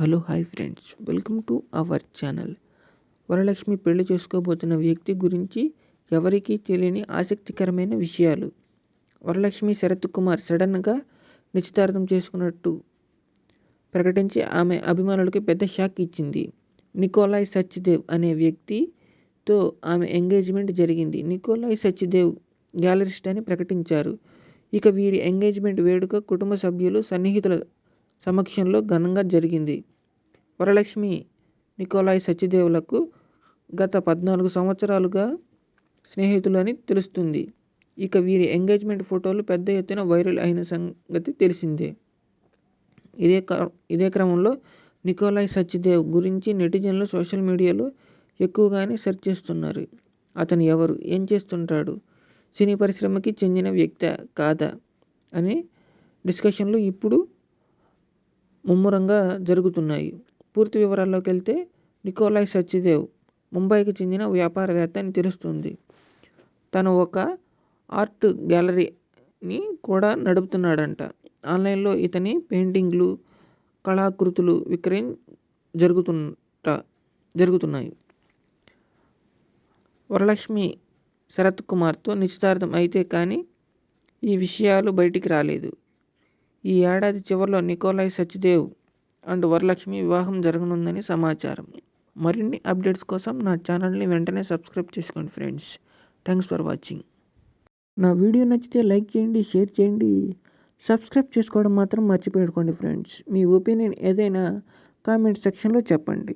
Hello hi friends. Welcome to our channel. Varalakshmi పెళ్ళి చేసుకోబోతున్న వ్యక్తి గురించి ఎవరికీ తెలియని ఆసక్తికరమైన విషయాలు. వరలక్ష్మి శరత్ కుమార్ సడన్గా నిశ్చితార్థం చేసుకున్నట్టు ప్రకటించి ఆమె అభిమానులకి పెద్ద షాక్ ఇచ్చింది. నికోలాయ్ సచ్దేవ్ అనే వ్యక్తితో ఆమె ఎంగేజ్మెంట్ జరిగింది. నికోలాయ్ సచ్దేవ్ గ్యాలరిస్ట్ అని ప్రకటించారు. ఇక వీరి ఎంగేజ్మెంట్ వేడుక కుటుంబ సభ్యులు సన్నిహితుల సమక్షంలో ఘనంగా జరిగింది. వరలక్ష్మి నికోలాయ్ సత్యదేవులకు గత పద్నాలుగు సంవత్సరాలుగా స్నేహితులని తెలుస్తుంది. ఇక వీరి ఎంగేజ్మెంట్ ఫోటోలు పెద్ద ఎత్తున వైరల్ అయిన సంగతి తెలిసిందే. ఇదే ఇదే క్రమంలో నికోలాయ్ సత్యదేవ్ గురించి నెటిజన్లు సోషల్ మీడియాలో ఎక్కువగానే సెర్చ్ చేస్తున్నారు. అతను ఎవరు? ఏం చేస్తుంటాడు? సినీ పరిశ్రమకి చెందిన వ్యక్తి కాదా? అని డిస్కషన్లు ఇప్పుడు ముమ్మరంగా జరుగుతున్నాయి. పూర్తి వివరాల్లోకి వెళ్తే నికోలాయ్ సత్యదేవ్ ముంబైకి చెందిన వ్యాపారవేత్త అని తెలుస్తుంది. తను ఒక ఆర్ట్ గ్యాలరీని కూడా నడుపుతున్నాడంట. ఆన్లైన్లో ఇతని పెయింటింగ్లు కళాకృతులు విక్రయం జరుగుతుంట జరుగుతున్నాయి. వరలక్ష్మి శరత్ కుమార్తో నిశ్చితార్థం అయితే కానీ ఈ విషయాలు బయటికి రాలేదు. ఈ ఏడాది చివరిలో నికోలాయ్ సచ్దేవ్ అండ్ వరలక్ష్మి వివాహం జరగనుందని సమాచారం. మరిన్ని అప్డేట్స్ కోసం నా ఛానల్ని వెంటనే సబ్స్క్రైబ్ చేసుకోండి ఫ్రెండ్స్. Thanks for watching. నా వీడియో నచ్చితే లైక్ చేయండి షేర్ చేయండి. సబ్స్క్రైబ్ చేసుకోవడం మాత్రం మర్చిపెట్టుకోండి ఫ్రెండ్స్. మీ ఒపీనియన్ ఏదైనా కామెంట్ సెక్షన్లో చెప్పండి.